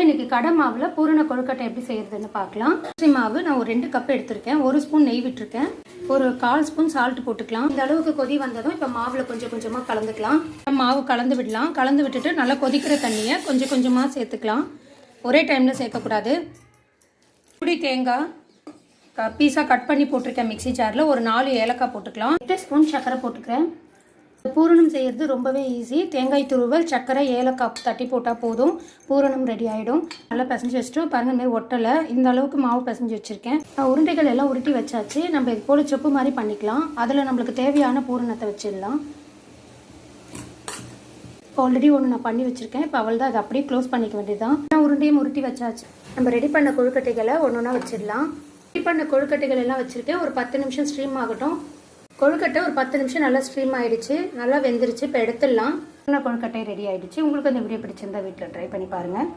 இன்னைக்கு கடை மாவில் பூரண கொழுக்கட்டை எப்படி செய்யறதுன்னு பார்க்கலாம். அரிசி மாவு நான் ஒரு ரெண்டு கப் எடுத்திருக்கேன். ஒரு ஸ்பூன் நெய் விட்டுருக்கேன். ஒரு கால் ஸ்பூன் சால்ட் போட்டுக்கலாம். இந்த அளவுக்கு கொதி வந்ததும் இப்போ மாவில் கொஞ்சம் கொஞ்சமாக கலந்துக்கலாம். மாவு கலந்து விடலாம். கலந்து விட்டுட்டு நல்லா கொதிக்கிற தண்ணியை கொஞ்சம் கொஞ்சமாக சேர்த்துக்கலாம். ஒரே டைமில் சேர்க்கக்கூடாது. புடி தேங்காய் க- பீஸா கட் பண்ணி போட்டிருக்கேன் மிக்ஸி ஜாரில் ஒரு நாலு ஏலக்காய் போட்டுக்கலாம். எட்டு ஸ்பூன் சர்க்கரை போட்டுக்கிறேன். பூரணம் செய்கிறது ரொம்பவே ஈஸி தேங்காய் துருவல் சர்க்கரை ஏலக்காய் தட்டி போட்டால் போதும். பூரணம் ரெடி ஆகிடும் நல்லா பிசைஞ்சு வச்சுட்டு பாருங்கள் மாரி ஒட்டலை. இந்த அளவுக்கு மாவு பிசைஞ்சு வச்சுருக்கேன். நான் உருண்டைகள் எல்லாம் உருட்டி வச்சாச்சு. நம்ம இது போல் செப்பு மாதிரி பண்ணிக்கலாம். அதில் நம்மளுக்கு தேவையான பூரணத்தை வச்சிடலாம். ஆல்ரெடி ஒன்று நான் பண்ணி வச்சுருக்கேன். இப்போ அவள் தான் அதை அப்படியே க்ளோஸ் பண்ணிக்க வேண்டியதுதான். நான் உருண்டையும் உருட்டி வச்சாச்சு. நம்ம ரெடி பண்ண கொழுக்கட்டைகளை ஒன்று ஒன்றா வச்சிடலாம். ரெடி பண்ண கொழுக்கட்டைகள் எல்லாம் வச்சுருக்கேன். ஒரு பத்து நிமிஷம் ஸ்ட்ரீம் ஆகட்டும். கொழுக்கட்டை ஒரு பத்து நிமிஷம் நல்லா ஸ்ட்ரீம் ஆயிடுச்சு நல்லா வெந்துருச்சு இப்போ எடுத்துடலாம். கொழுக்கட்டை ரெடி ஆயிடுச்சு. உங்களுக்கு அந்த வீடியோ பிடிச்சிருந்தா வீட்டில் ட்ரை பண்ணி பாருங்கள்